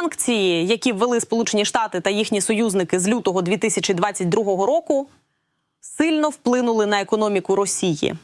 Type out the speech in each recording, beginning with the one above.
Санкції, які ввели Сполучені Штати та їхні союзники з лютого 2022 року, сильно вплинули на економіку Росії.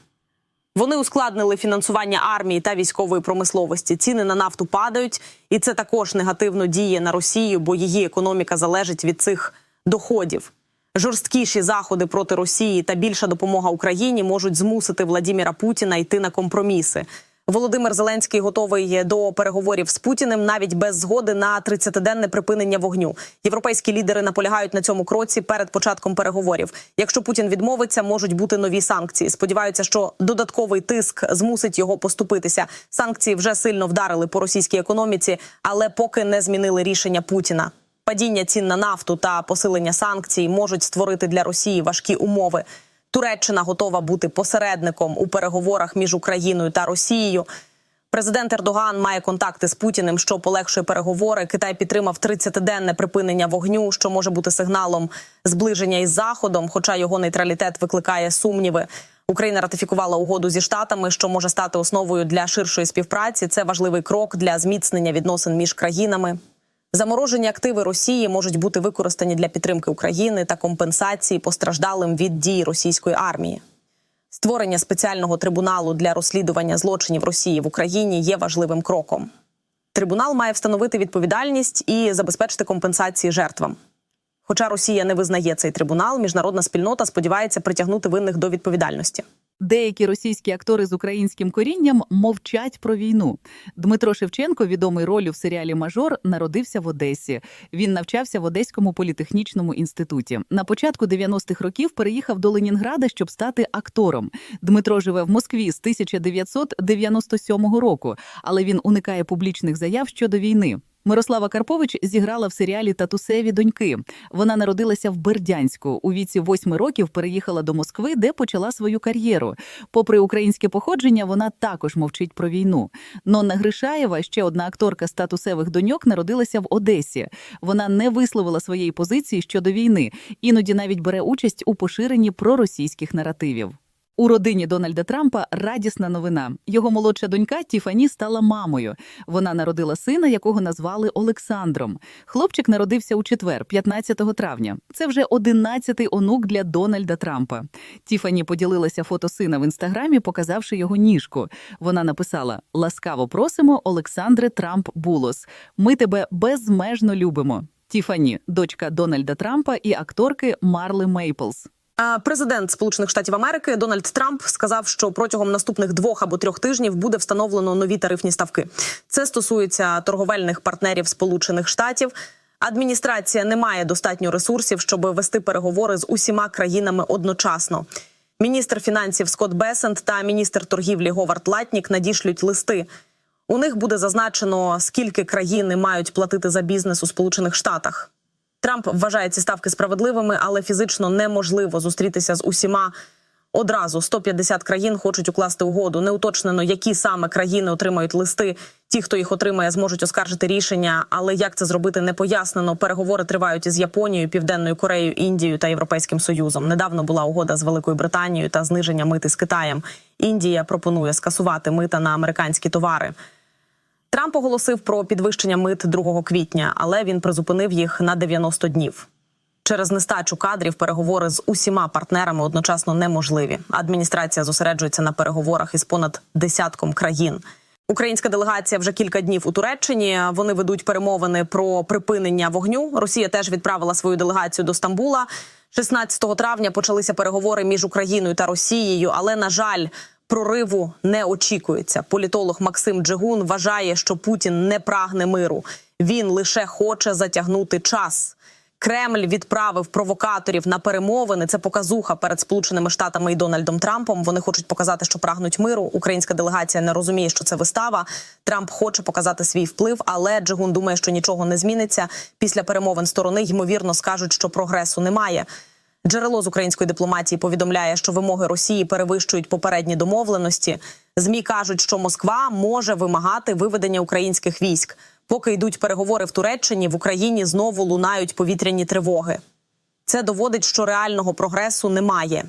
Вони ускладнили фінансування армії та військової промисловості. Ціни на нафту падають, і це також негативно діє на Росію, бо її економіка залежить від цих доходів. Жорсткіші заходи проти Росії та більша допомога Україні можуть змусити Владіміра Путіна йти на компроміси. Володимир Зеленський готовий до переговорів з Путіним навіть без згоди на 30-денне припинення вогню. Європейські лідери наполягають на цьому кроці перед початком переговорів. Якщо Путін відмовиться, можуть бути нові санкції. Сподіваються, що додатковий тиск змусить його поступитися. Санкції вже сильно вдарили по російській економіці, але поки не змінили рішення Путіна. Падіння цін на нафту та посилення санкцій можуть створити для Росії важкі умови. Туреччина готова бути посередником у переговорах між Україною та Росією. Президент Ердоган має контакти з Путіним, що полегшує переговори. Китай підтримав 30-денне припинення вогню, що може бути сигналом зближення із заходом, хоча його нейтралітет викликає сумніви. Україна ратифікувала угоду зі штатами, що може стати основою для ширшої співпраці. Це важливий крок для зміцнення відносин між країнами. Заморожені активи Росії можуть бути використані для підтримки України та компенсації постраждалим від дій російської армії. Створення спеціального трибуналу для розслідування злочинів Росії в Україні є важливим кроком. Трибунал має встановити відповідальність і забезпечити компенсації жертвам. Хоча Росія не визнає цей трибунал, міжнародна спільнота сподівається притягнути винних до відповідальності. Деякі російські актори з українським корінням мовчать про війну. Дмитро Шевченко, відомий роль в серіалі Мажор, народився в Одесі. Він навчався в Одеському політехнічному інституті. На початку 90-х років переїхав до Ленінграда, щоб стати актором. Дмитро живе в Москві з 1997 року, але він уникає публічних заяв щодо війни. Мирослава Карпович зіграла в серіалі Татусеві доньки. Вона народилася в Бердянську. У віці восьми років переїхала до Москви, де почала свою кар'єру. Попри українське походження, вона також мовчить про війну. Нонна Гришаєва, ще одна акторка з татусевих доньок, народилася в Одесі. Вона не висловила своєї позиції щодо війни, іноді навіть бере участь у поширенні проросійських наративів. У родині Дональда Трампа радісна новина. Його молодша донька Тіфані стала мамою. Вона народила сина, якого назвали Олександром. Хлопчик народився у четвер, 15 травня. Це вже 11-й онук для Дональда Трампа. Тіфані поділилася фото сина в інстаграмі, показавши його ніжку. Вона написала: Ласкаво просимо, Олександре Трамп Булос. Ми тебе безмежно любимо. Тіфані, дочка Дональда Трампа і акторки Марли Мейплс. Президент Сполучених Штатів Америки Дональд Трамп сказав, що протягом наступних двох або трьох тижнів буде встановлено нові тарифні ставки. Це стосується торговельних партнерів Сполучених Штатів. Адміністрація не має достатньо ресурсів, щоб вести переговори з усіма країнами одночасно. Міністр фінансів Скотт Бесент та міністр торгівлі Говард Латнік надішлють листи. У них буде зазначено, скільки країни мають платити за бізнес у Сполучених Штатах. Трамп вважає ці ставки справедливими, але фізично неможливо зустрітися з усіма одразу. 150 країн хочуть укласти угоду. Не уточнено, які саме країни отримають листи. Ті, хто їх отримає, зможуть оскаржити рішення. Але як це зробити, не пояснено. Переговори тривають із Японією, Південною Кореєю, Індією та Європейським Союзом. Недавно була угода з Великою Британією та зниження мити з Китаєм. Індія пропонує скасувати мита на американські товари. Трамп оголосив про підвищення мит 2 квітня, але він призупинив їх на 90 днів. Через нестачу кадрів переговори з усіма партнерами одночасно неможливі. Адміністрація зосереджується на переговорах із понад десятком країн. Українська делегація вже кілька днів у Туреччині. Вони ведуть перемовини про припинення вогню. Росія теж відправила свою делегацію до Стамбула. 16 травня почалися переговори між Україною та Росією, але на жаль. Прориву не очікується. Політолог Максим Джигун вважає, що Путін не прагне миру. Він лише хоче затягнути час. Кремль відправив провокаторів на перемовини. Це показуха перед Сполученими Штатами і Дональдом Трампом. Вони хочуть показати, що прагнуть миру. Українська делегація не розуміє, що це вистава. Трамп хоче показати свій вплив, але Джигун думає, що нічого не зміниться. Після перемовин сторони ймовірно скажуть, що прогресу немає. Джерело з української дипломатії повідомляє, що вимоги Росії перевищують попередні домовленості. Змі кажуть, що Москва може вимагати виведення українських військ. Поки йдуть переговори в Туреччині, в Україні знову лунають повітряні тривоги. Це доводить, що реального прогресу немає.